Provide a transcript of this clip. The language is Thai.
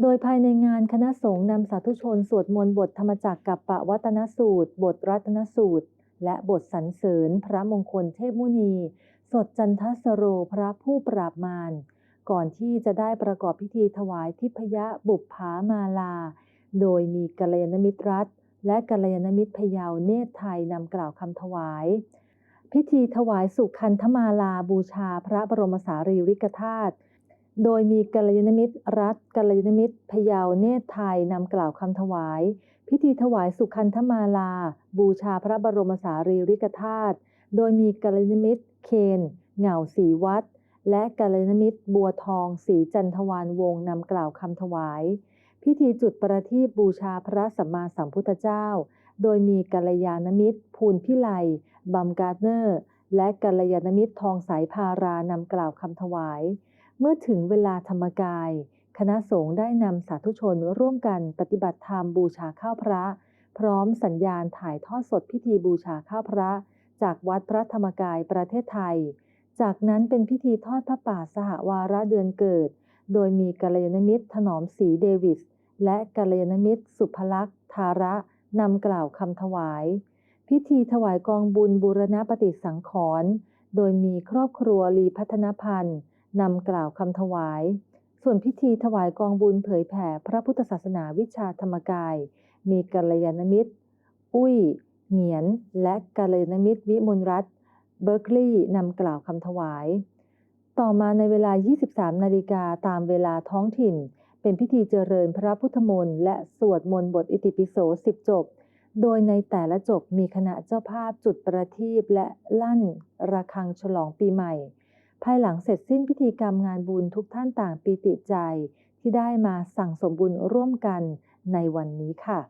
โดยภายในงานคณะสงฆ์นำสาธุชนสวดมนต์บทธรรมจักรกับปวัตนสูตร บทรัตนสูตร และบทสรรเสริญพระมงคลเทพมุนี สดจันทสโรพระผู้ปราบมาร ก่อนที่จะได้ประกอบพิธีถวายทิพยบุปผามาลา โดยมีกัลยาณมิตรรัฐ และกัลยาณมิตรพยาวเนตรไทยนำกล่าวคำถวาย พิธีถวายสุขันธมาลาบูชาพระบรมสารีริกธาตุ โดยมีกัลยาณมิตรรัฐกัลยาณมิตรพยาวเนตรไทยนำกล่าวคำถวาย พิธีถวายสุขันธมาลา บูชาพระบรมสารีริกธาตุโดยมีกัลยาณมิตรเคนเหงาสีวัด และกัลยาณมิตรบัวทองสีจันทวานวงนำกล่าวคำถวาย พิธีจุดประทีปบูชาพระสัมมาสัมพุทธเจ้า โดยมีกัลยาณมิตรภูลพิไลบัมการ์เนอร์ และกัลยาณมิตรทองสายพารานำกล่าวคำถวาย เมื่อถึงเวลาธรรมกาย คณะสงฆ์ได้นำสาธุชนร่วมกันปฏิบัติธรรมบูชาข้าวพระ พร้อมสัญญาณถ่ายทอดสดพิธีบูชาข้าวพระ จากวัดพระธรรมกายประเทศไทย จากนั้นเป็นพิธีทอดพระป่าสหวาระเดือนเกิด โดยมีกัลยาณมิตรถนอมศรีเดวิส และกัลยาณมิตร สุภลักษณ์ธาระนำกล่าวคำถวาย พิธีถวายกองบุญบูรณปฏิสังขรณ์โดยมีครอบครัวลีพัฒนพันธ์ นำกล่าวคำถวาย ส่วนพิธีถวายกองบุญเผยแผ่พระพุทธศาสนาวิชาธรรมกาย มีกัลยาณมิตร อุ้ย เหงียน และกัลยาณมิตรวิมลรัตน์เบอร์กลีย์นำกล่าวคำถวาย ต่อมาในเวลา 23 นาฬิกาตามเวลาท้องถิ่น เป็นพิธีเจริญพระพุทธมนต์และสวดมนต์บทอิติปิโสสิบจบ โดยในแต่ละจบมีคณะเจ้าภาพจุดประทีปและลั่นระฆังฉลองปีใหม่ ภายหลังเสร็จสิ้นพิธีกรรมงานบุญทุกท่านต่างปีติใจ ที่ได้มาสั่งสมบุญร่วมกันในวันนี้ค่ะ